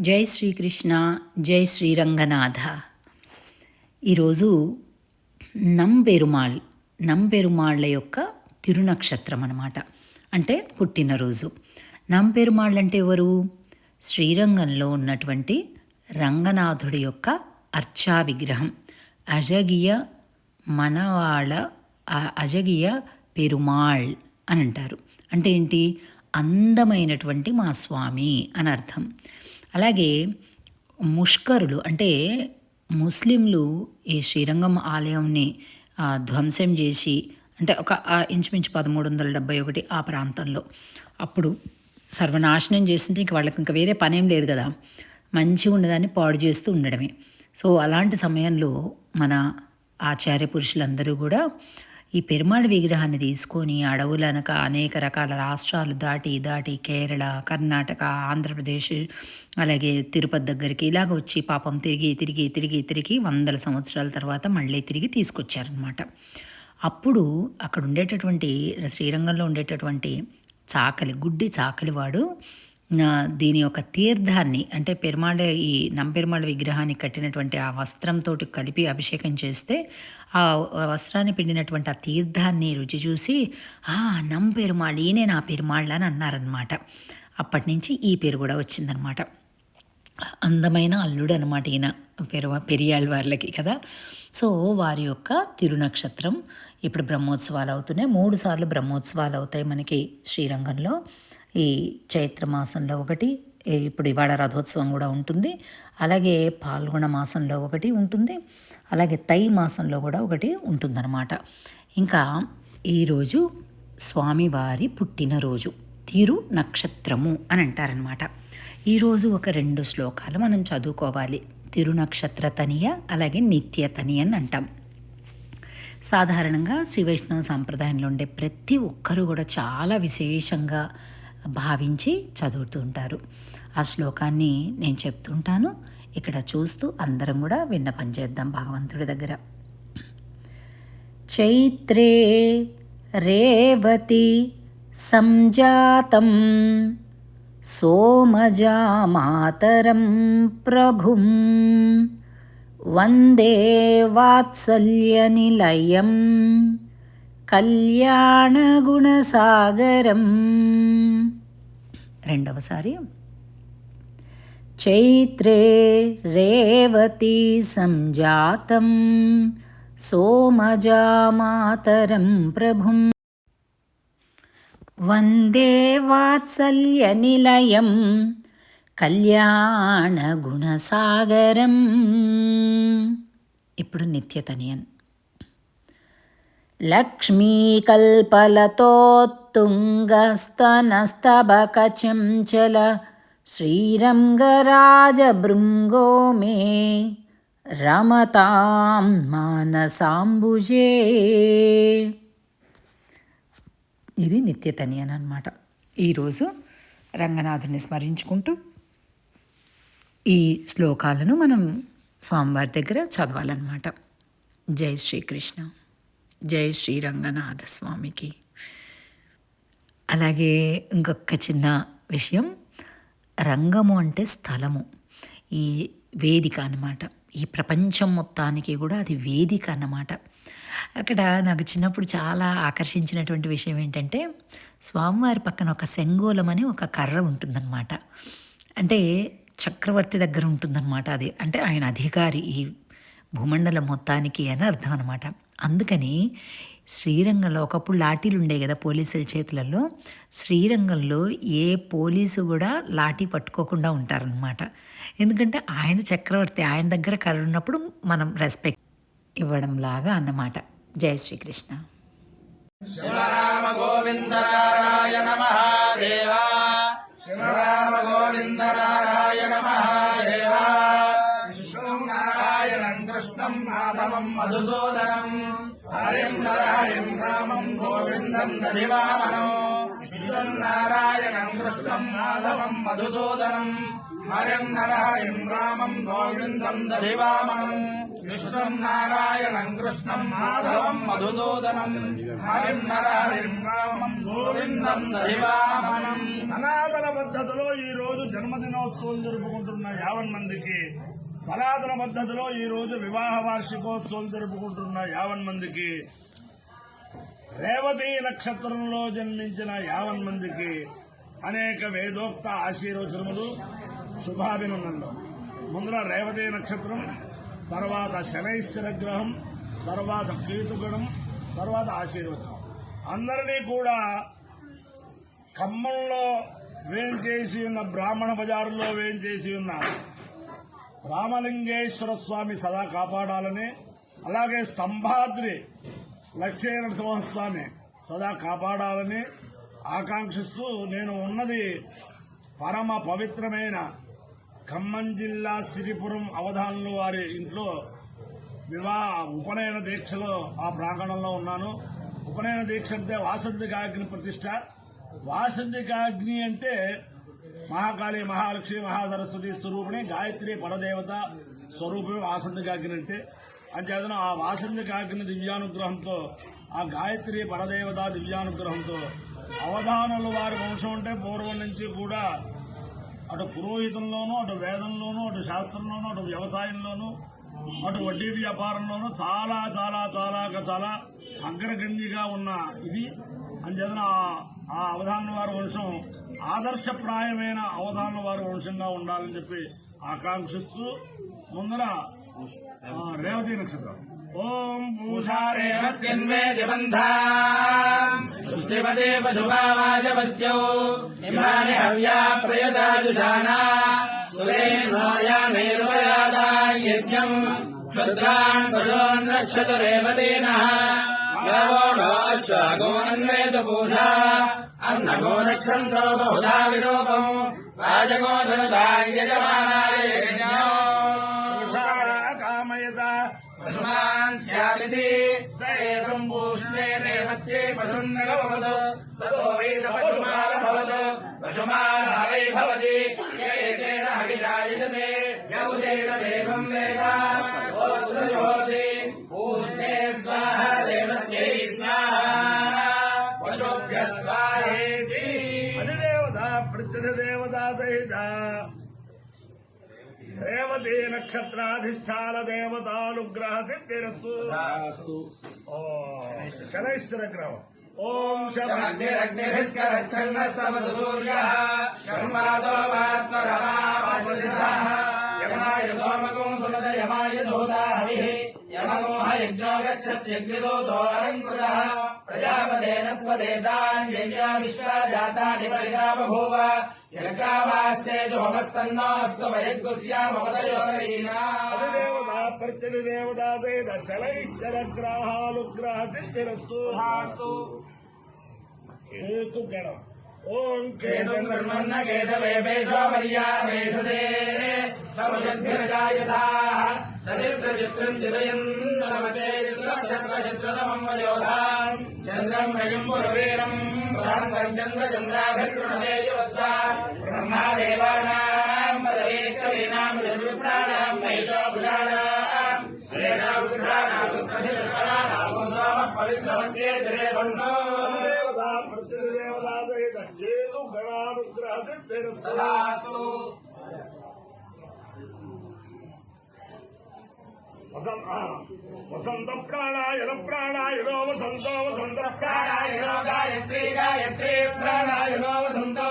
జై శ్రీకృష్ణ జై శ్రీరంగనాథ. ఈరోజు నంబెరుమాళ్ నంబెరుమాళ్ళ యొక్క తిరునక్షత్రం అనమాట అంటే పుట్టినరోజు. నంబెరుమాళ్ళు అంటే ఎవరు? శ్రీరంగంలో ఉన్నటువంటి రంగనాథుడి యొక్క అర్చా విగ్రహం అజగియ మనవాళ అజగియ పెరుమాళ్ అని అంటారు. అంటే ఏంటి? అందమైనటువంటి మా స్వామి అని అర్థం. అలాగే ముష్కరులు అంటే ముస్లింలు ఈ శ్రీరంగం ఆలయంని ధ్వంసం చేసి అంటే ఒక ఇంచుమించు పదమూడు వందల డెబ్బై ఒకటి ఆ ప్రాంతంలో. అప్పుడు సర్వనాశనం చేస్తుంటే ఇంక వాళ్ళకి ఇంకా వేరే పనేం లేదు కదా. మంచిగా ఉన్నదాన్ని పాడు చేస్తూ ఉండడమే. సో అలాంటి సమయంలో మన ఆచార్య పురుషులందరూ కూడా ఈ పెరుమాళ్ విగ్రహాన్ని తీసుకొని అడవులనక అనేక రకాల రాష్ట్రాలు దాటి దాటి కేరళ కర్ణాటక ఆంధ్రప్రదేశ్ అలాగే తిరుపతి దగ్గరికి ఇలాగ వచ్చి పాపం తిరిగి తిరిగి తిరిగి తిరిగి వందల సంవత్సరాల తర్వాత మళ్ళీ తిరిగి తీసుకొచ్చారనమాట అప్పుడు అక్కడ ఉండేటటువంటి శ్రీరంగంలో ఉండేటటువంటి చాకలి గుడ్డి చాకలివాడు దీని యొక్క తీర్థాన్ని అంటే పెరుమాళ ఈ నంపెరుమాళ విగ్రహాన్ని కట్టినటువంటి ఆ వస్త్రంతో కలిపి అభిషేకం చేస్తే ఆ వస్త్రాన్ని పిండినటువంటి ఆ తీర్థాన్ని రుచి చూసి ఆ నంపెరుమాళ్ ఈయనే నా పెరుమాళ్ళ అని అన్నారనమాట అప్పటి నుంచి ఈ పేరు కూడా వచ్చిందనమాట అందమైన అల్లుడు అనమాట ఈయన పెరువ పెరియాళ్ళ వాళ్ళకి కదా. సో వారి యొక్క తిరునక్షత్రం ఇప్పుడు బ్రహ్మోత్సవాలు అవుతున్నాయి. మూడు సార్లు బ్రహ్మోత్సవాలు అవుతాయి మనకి శ్రీరంగంలో. ఈ చైత్ర మాసంలో ఒకటి ఇప్పుడు ఇవాళ రథోత్సవం కూడా ఉంటుంది. అలాగే పాల్గొన మాసంలో ఒకటి ఉంటుంది. అలాగే తై మాసంలో కూడా ఒకటి ఉంటుందన్నమాట. ఇంకా ఈరోజు స్వామివారి పుట్టినరోజు తిరు నక్షత్రము అని అంటారనమాట ఈరోజు ఒక రెండు శ్లోకాలు మనం చదువుకోవాలి. తిరునక్షత్ర తనియ అలాగే నిత్య తనియ అని అంటాం. సాధారణంగా శ్రీ వైష్ణవ సాంప్రదాయంలో ఉండే ప్రతి ఒక్కరూ కూడా చాలా విశేషంగా భావించి చదువుతూ ఉంటారు. ఆ శ్లోకాన్ని నేను చెప్తుంటాను. ఇక్కడ చూస్తూ అందరం కూడా విన్నపం చేద్దాం భగవంతుడి దగ్గర. చైత్రే రేవతి సంజాతం సోమజామాతరం ప్రభుం వందే వాత్సల్యనిలయం కళ్యాణగుణసాగరం. రెండవసారి. చైత్రే రేవతి సంజాతం సోమజామాతరం ప్రభుం. వందే వాత్సల్యనిలయం కళ్యాణగుణసాగరం. ఇప్పుడు నిత్యతనియన్ లక్ష్మీకల్పలతోత్తుంగస్తనస్తబకచంచల శ్రీరంగరాజభృంగో మే రమతాం మానసాంబుజే. ఇది నిత్యతని అని అనమాట ఈరోజు రంగనాథుని స్మరించుకుంటూ ఈ శ్లోకాలను మనం స్వామివారి దగ్గర చదవాలన్నమాట. జై శ్రీకృష్ణ. జై శ్రీ రంగనాథ స్వామికి. అలాగే ఇంకొక చిన్న విషయం రంగము అంటే స్థలము. ఈ వేదిక అన్నమాట. ఈ ప్రపంచం మొత్తానికి కూడా అది వేదిక అన్నమాట. అక్కడ నాకు చిన్నప్పుడు చాలా ఆకర్షించినటువంటి విషయం ఏంటంటే స్వామివారి పక్కన ఒక సెంగోలం అని ఒక కర్ర ఉంటుందన్నమాట. అంటే చక్రవర్తి దగ్గర ఉంటుందన్నమాట అది. అంటే ఆయన అధికారి ఈ భూమండలం మొత్తానికి అని అర్థం అనమాట అందుకని శ్రీరంగంలో ఒకప్పుడు లాఠీలు ఉండే కదా పోలీసుల చేతులలో శ్రీరంగంలో ఏ పోలీసు కూడా లాఠీ పట్టుకోకుండా ఉంటారనమాట ఎందుకంటే ఆయన చక్రవర్తి ఆయన దగ్గర కర్ర ఉన్నప్పుడు మనం రెస్పెక్ట్ ఇవ్వడం లాగా అన్నమాట. జై శ్రీకృష్ణ. శివరామ శివరామ విష్ణుం నారాయణం కృష్ణం మాధవం మధుసూదనం హరిం నరహరిం రామం గోవిందం దధివామనం విష్ణుం నారాయణం కృష్ణం మాధవం మధుసూదనం. హరిం నరహరిం రామం గోవిందం దధివామనం విష్ణుం నారాయణం కృష్ణం మాధవం మధుసూదనం. హరిం నరహరిం రామం గోవిందం దధివామనం సనాతన పద్ధతిలో ఈ రోజు జన్మదినోత్సవం జరుపుకుంటున్న యావన్ మందికి సనాతన పద్ధతిలో ఈ రోజు వివాహ వార్షికోత్సవం జరుపుకుంటున్న యావన్ మందికి రేవతి నక్షత్రంలో జన్మించిన యావన్ మందికి అనేక వేదోక్త ఆశీర్వచనములు శుభాభినందనలు. ముందర రేవతి నక్షత్రం తర్వాత శనైశ్వర గ్రహం తర్వాత కేతుగణం తర్వాత ఆశీర్వచనం. అందరినీ కూడా ఖమ్మంలో వేంచేసి ఉన్న బ్రాహ్మణ బజారులో వేంచేసి ఉన్న రామలింగేశ్వర స్వామి సదా కాపాడాలని అలాగే స్తంభాద్రి లక్ష్మీనరసింహస్వామి సదా కాపాడాలని ఆకాంక్షిస్తూ నేను ఉన్నది పరమ పవిత్రమైన ఖమ్మం జిల్లా సిరిపురం అవధానులు వారి ఇంట్లో వివాహ ఉపనయన దీక్షలో ఆ ప్రాంగణంలో ఉన్నాను. ఉపనయన దీక్ష అంటే వాసంతికాగ్ని ప్రతిష్ట. వాసంతికాగ్ని అంటే మహాకాళి మహాలక్ష్మి మహాసరస్వతి స్వరూపిణి గాయత్రి పరదేవత స్వరూపమే వాసంతి అంటే అంచేతన ఆ వాసంతి కాకిన దివ్యానుగ్రహంతో ఆ గాయత్రి పరదేవత దివ్యానుగ్రహంతో అవధానులు వారి వంశం అంటే పూర్వం నుంచి కూడా అటు పురోహితంలోనూ అటు వేదంలోనూ అటు శాస్త్రంలోనూ అటు వ్యవసాయంలోనూ అటు వడ్డీ వ్యాపారంలోనూ చాలా చాలా చాలా చాలా అగ్రగణ్యంగా ఉన్న ఇది. అంచేతన ఆ- ఆ అవధానుల వారి వంశం ఆదర్శప్రాయమైన అవధానుల వారి వంశంగా ఉండాలని చెప్పి ఆకాంక్షిస్తూ ముందర రేవతి నక్షత్రం. ఓం పూషారే రేవత్యన్వేదిబంధా సృష్టిపదే పశుభావాజపస్యౌ ఇమాని హవ్యా ప్రయదాజుషానా సురేన్వాయానైర్వయాదాయజ్ఞం క్షుద్రాన్ పశోన్ రక్షతు రేవతేన యావోఢోశ్వాగోన్వేద పూషా అన్నగో రక్షంతో బహుధా విరూపం రాజగోధనుదాయ యజమానాయ యజ్ఞో కామయత పశుమాన్ స్యామితి స ఏకం భూష్ణే రేవత్యే పశున్నగవదు తతో వై పశుమాన భవతు పశుమాన వై భవతి ఏతేన యౌజేన దేవం వేద ఓద్రజోతి భూష్ణే స్వాహ రేవత్యై స్వాహ పశుభ్య స్వాహేతి అధిదేవత ప్రత్యధ దేవత సహిత రేవతి నక్షత్రాధిష్టాన దేవతానుగ్రహ సిద్ధిరస్సు ఓం శనైశ్వర గ్రహం ఓం శమ అగ్నిరగ్నిభిస్కరచ్చన్నస్తమతు సూర్యः శర్మాదో వాత్మరమాపసిద్ధः యమాయ సోమకం సునద యమాయ దూతా హవి. యమగోహ యజ్ఞో గచ్చత్యగ్నిదోతోరం కృత. ప్రజాపదేన పదేతాన్ దివ్యా విశ్వా జాతాని పరిగా బభూవ యజ్ఞావాస్తే హోమస్తన్నోస్తు వయగ్గుశ్యామపదయోరీనా ప్రత్యవిదేవదాసేత శలైశ్చరగ్రాహానుగ్రహ సిద్ధిరస్తు. హేతుగణం ఓం కేతుం కేతు కర్మన్న కేతవేపేశో పర్యావేశతే సముజద్భిరజాయథాః సచిత్రచిత్రం చిదయన్ నమతే చిత్రనక్షత్రచిత్రతమం వయోధాం. చంద్రం రజం పురవీరం. ప్రాంతం చంద్రచంద్రాభిర్గృణతే యువస్వ. బ్రహ్మాదేవానాం పదవే కవీనాం యజ్విప్రాణాం మహిషో భుజానాం శ్రేణాభుజానాం సహితరాణాం పవిత్రవంతే దిరే బంధో దేవత ప్రత్యధ దేవత కేతు గణానుగ్రహ వసంత వసంత ప్రాణాయన ప్రాణాయనో వసంతో వసంత ప్రాణాయనో గాయత్రీ గాయత్రీ ప్రాణాయనో వసంతో.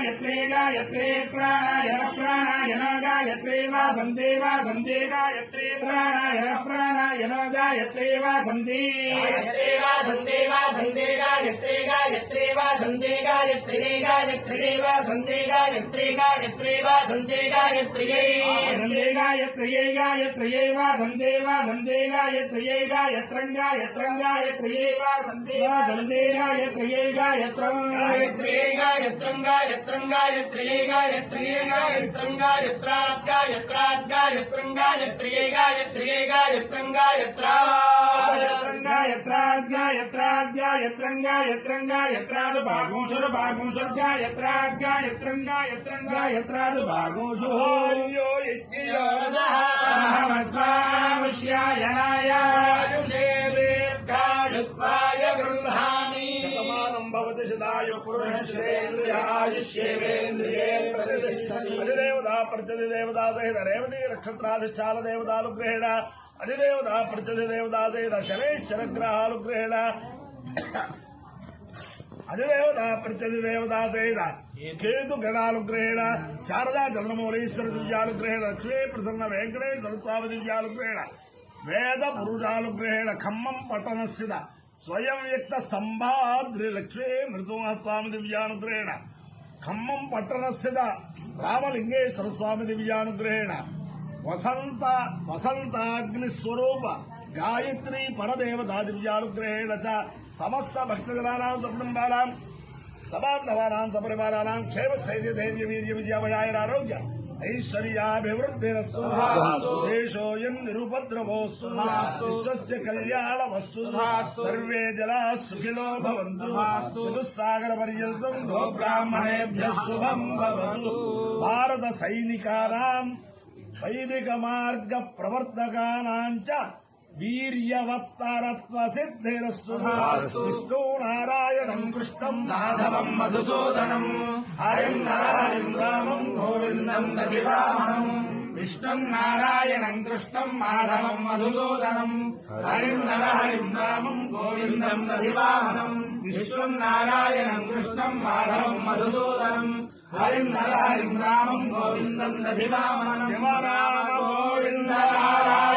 ప్రాణాయన గాయత్రీ గాయత్రీ ప్రాణాయన ప్రాణాయన గాయత్రీ వాసంతి వాసంతి గాయత్రీ ప్రాణాయన ప్రాణాయన గాయత్రీ వాసంతి గాయత్రీ వాసంతి వాసంతి గాయత్రీ గాయత్రీ వాసంతి గాయత్రీ గాయత్రీ వాసంతి గాయత్రీ గాయత్రీ వాసంతి గాయత్రీ వాసంతి గాయత్రయే గాయత్రయేవా సందేవా సందే గాయత్రయే గాయత్రం గాయత్రం గాయత్రయేవా సందేవా సందే గాయత్రయే గాయత్రం గాయత్రయే గాయత్రం గాయత్రం గాయత్రయే గాయత్రయే గాయత్రం గాయత్రాత్ గాయత్రాత్ గాయత్రం గాయత్రయే గాయత్రయే గాయత్రం గాయత్రా యత్రాద్గాయత్రాద్గాయత్రంగాయత్రంగాయత్రాదు భాగోషురు భాగోషుర్గాయత్రాద్గాయత్రంగాయత్రంగాయత్రాదు భాగోషు మహమస్వాముష్యాయనాయ దీర్ఘాయుత్వాయ గృహ భవతి శతాయు పురుషేంద్రియాయుష్యేంద్రియే అధిదేవతా ప్రత్యధి దేవతా సహిత రేవతి నక్షత్రాధిష్టాన దేవతాలు గ్రహణ అధిదేవతా ప్రత్యధి దేవతా సహిత ప్రత్యధి సహిత కేతు గణాలుగ్రహేణ శారదా చంద్రమౌళీశ్వర దివ్యాలుగ్రహేణ లక్ష్మీ ప్రసన్న వెంకటేశ్వర స్వామి దివ్యాలుగ్రహేణ వేద పురుషాలుగ్రహేణ ఖమ్మం పట్టణ స్థిత స్వయం వ్యక్త స్తంభాద్రి లక్ష్మీ నృసింహస్వామి దివ్యానుగ్రహేణ. ఖమ్మం పట్టణస్థిత రామలింగేశ్వర స్వామి దివ్యానుగ్రహేణ. వసంత వసంతాగ్నిస్వరూప గాయత్రీ పరదేవతా దివ్యానుగ్రహేణ చ సమస్త భక్తజనానాం సకుటుంబానాం సమాధవానాం సపరివారాణం క్షేమ స్థైర్య ధైర్య వీర్య విజయవయారోగ్య ఐశ్వర్యాభివృద్ధిరస్తు దేశోయం నిరుపద్రవోస్తు విశ్వస్య కళ్యాణమస్తు సర్వే జలా సుఖినో భవంతు చతుస్సాగర పర్యంతం గో బ్రాహ్మణేభ్య శుభం భవతు భారత సైనికానాం వైదిక మార్గ ప్రవర్తకానాం చ వీర్యవత్తరత్వ సిద్ధిరస్తు విష్ణు నారాయణం కృష్ణం మాధవం మధుసూదనం హరిం నరహరిం రామం గోవిందం దధివామనం విష్ణుం నారాయణం కృష్ణం మాధవం మధుసూదనం హరిం నరహరిం రామం గోవిందం దధివామనం విష్ణుం నారాయణం కృష్ణం మాధవం మధుసూదనం హరిం నరహరిం రామం గోవిందం దధివామనం శివరామ గోవింద నారాయణ